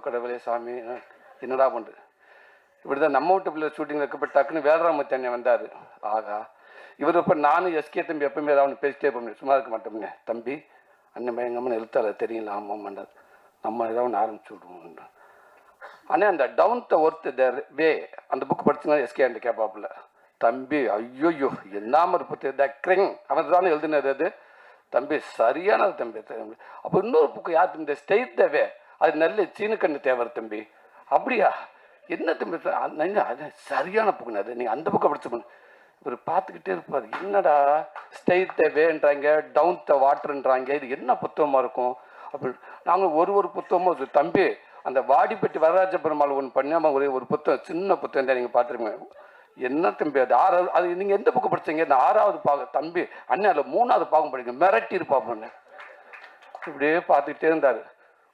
கடவுளே சாமி என்னடா பண்ணுறது இப்படி தான் நம்ம வீட்டு பிள்ளை ஷூட்டிங் இருக்கப்ப டக்குன்னு வேலராமத்தி அண்ணன் வந்தார். ஆகா இவர் இப்போ நானும் எஸ்கே தம்பி எப்பவுமே ஏதாவது பேசிட்டே போகணும் சும்மா இருக்க மாட்டோம்னே தம்பி அண்ணன் பயங்கரமான எழுத்தாளர் தெரியல ஆமாம் பண்ணார் நம்ம ஏதாவது ஒன்று ஆரம்பிச்சு விடுவோம் ஆனால் அந்த down the worth the way அந்த புக் படிச்சுனா எஸ்கே அண்ட் கேட்பாப்புல தம்பி ஐயோயோ என்னாம இருப்பது த கிரிங் அவர் தானே எழுதினது அது. தம்பி சரியானது தம்பி அப்போ இன்னொரு புக்கு யார் தம்பி ஸ்டேட் த வே அது நல்ல சீனக்கண்ணு தேவர் தம்பி. அப்படியா? என்ன தம்பி அது சரியான புக்குன்னு அது? நீங்கள் அந்த புக்கை படிச்சு இவர் பார்த்துக்கிட்டே இருப்பார். என்னடா ஸ்டேட் த வேன்றாங்க டவுன் த வாட்டர்ன்றாங்க இது என்ன புத்தகமாக இருக்கும்? அப்படி நாங்கள் ஒரு ஒரு புத்தகமும் தம்பி அந்த வாடிப்பட்டி வரராஜ பெருமாள் ஒன்று பண்ணாமல் ஒரே ஒரு புத்தகம் சின்ன புத்தகம் தான் நீங்கள் பார்த்துருப்பீங்க. என்ன தம்பி அது? ஆறாவது அது நீங்கள் எந்த புக்கு படிச்சீங்க? இந்த ஆறாவது பாகம் தம்பி அண்ணன் அதில் மூணாவது பாகம் படிங்க. மிரட்டி இருப்பாப்பண்ணு இப்படியே பார்த்துக்கிட்டே இருந்தார்.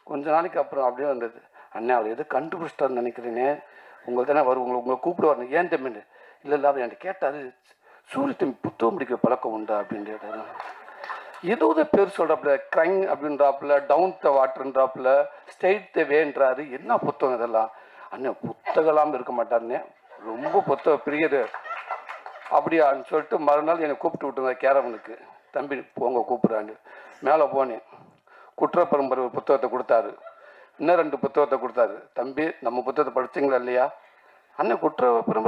கொஞ்ச நாளைக்கு அப்புறம் அப்படியே வந்தது. அண்ணே அவர் எது கண்டுபிடிச்சிட்டாருன்னு நினைக்கிறேனே. உங்களுக்கு தானே வரும் உங்களை உங்களை கூப்பிடுவாருன்னு ஏன் தம்பின்னு இல்லை இல்லை அவர் என்கிட்ட கேட்டார் சூரிய தம்பி புத்தகம் படிக்கிற பழக்கம் உண்டா? அப்படின்னு கேட்டாரு. ஏதோ பேர் சொல்கிறாப்புல க்ரைங் அப்படின்றாப்புல டவுன் த வாட்டர்ன்றாப்புல ஸ்டேட் த வேன்றாரு என்ன புத்தகம் இதெல்லாம்? அண்ணன் புத்தகம்லாம் இருக்க மாட்டாருண்ணே ரொம்ப புத்தகம் பிரியது. அப்படியான்னு சொல்லிட்டு மறுநாள் என்னை கூப்பிட்டு விட்டுருங்க கேரவனுக்கு. தம்பி போங்க கூப்பிட்றான்னு. மேலே போனேன். குற்றப்பரம்பரை ஒரு புத்தகத்தை கொடுத்தாரு. இன்னும் ரெண்டு புத்தகத்தை கொடுத்தாரு. தம்பி நம்ம புத்தகத்தை படிச்சீங்களா இல்லையா? அண்ணன் குற்ற பரம்பரை